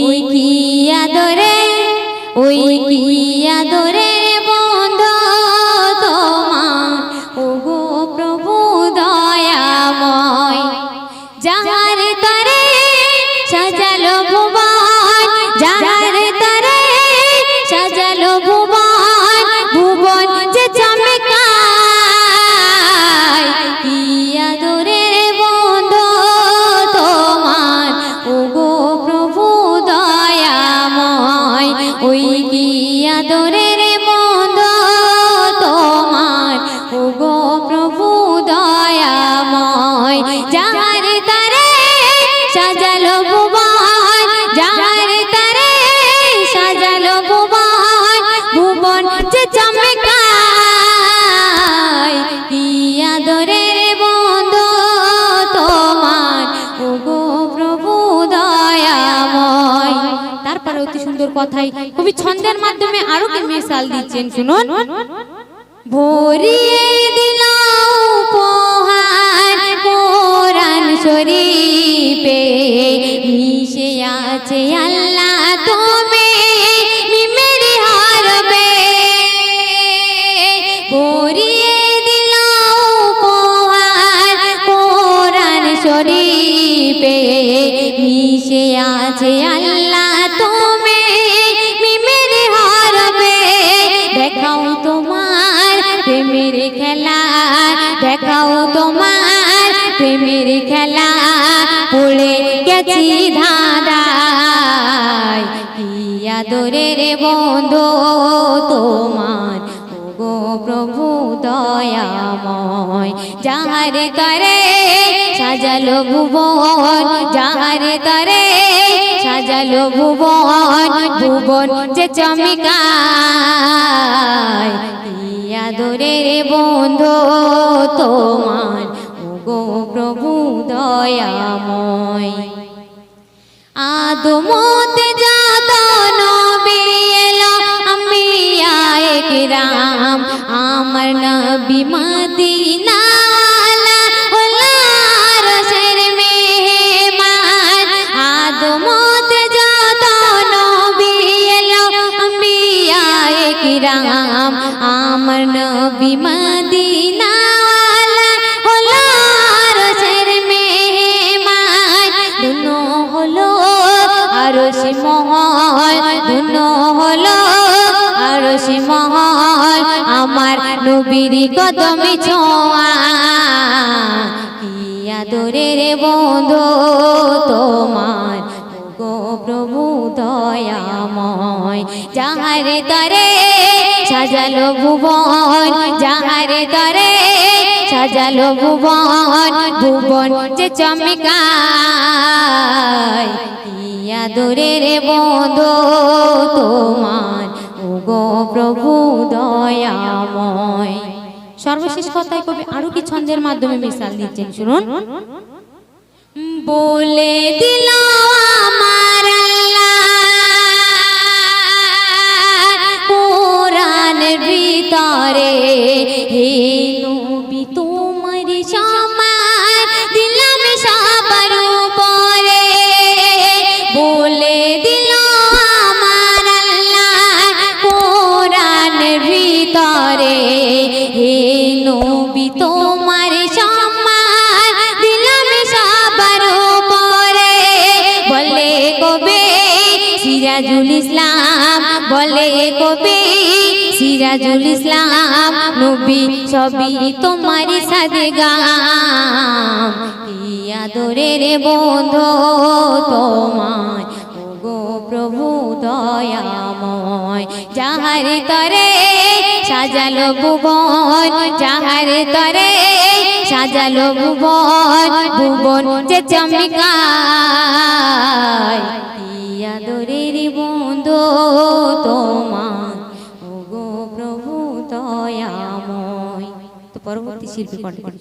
ওই কি আদরে ওই কি আদরে বন্ধ তোমার। ওগো প্রভু দয়াময় যাহা সুন্দর কথাই। কবি ছন্দের মাধ্যমে আরও কি মিসাল দিচ্ছেন, শুনুন। ভরিয়ে আছে মিশে আছে আল্লাহ প্রেমের খেলা, দেখাও তোমার প্রেমের খেলা। পড়ে গেছি ধাঁধায়, কি রে বন্ধু তোমার? ওগো প্রভু দয়াময়, যাহার করে সাজালো ভুবন, যাহার করে সাজালো ভুবন ভুবন যে চমকায়। আদরের বন্ধু তোমার। ওগো প্রভু দয়াময়। আদমতে যত নবী এলো, আমি এক রাম। আমার নবী মদিনা আদমতে রাম আমার নবী মদিনা হলো রসের মেহমান। দুনো হলো আরশি মহল, দুনো হলো আরশি মহল, আমার নবীর কদমে ছোঁয়া। কি আদরের বন্ধু তোমার? গো প্রভু দয়াময়, যাহার তরে সাজালো ভুবন, যাহার তরে সাজালো ভুবন ভুবন যে চমকায় কি আদরের বন্ধু তোমার। ওগো প্রভু দয়াময়। সর্বশেষ কথায় কবি আরও কি ছন্দের মাধ্যমে মিশাল দিচ্ছেন, শুনুন। বলে দিল হে নবী, তোমার সমান দিলাম সবার উপরে। বলে দিল আমার আল্লাহ কোরআনের ভিতরে। হে নবী, তোমার সম্মান দিলাম সবার উপরে। বলে কবে সিরাজুল ইসলাম, বলে কবে সিরাজুল ইসলাম, নবী সবই তোমার সাথে গাম কি আদরের বন্ধু তোমার ওগো প্রভু দয়াময়, যাহার তরে সাজালো ভুবন, যাহার তরে সাজালো ভুবন ভুবন যে চমকায় কি আদরের বন্ধু তোমার পরবর্তী শিল্পী কণ্ঠ।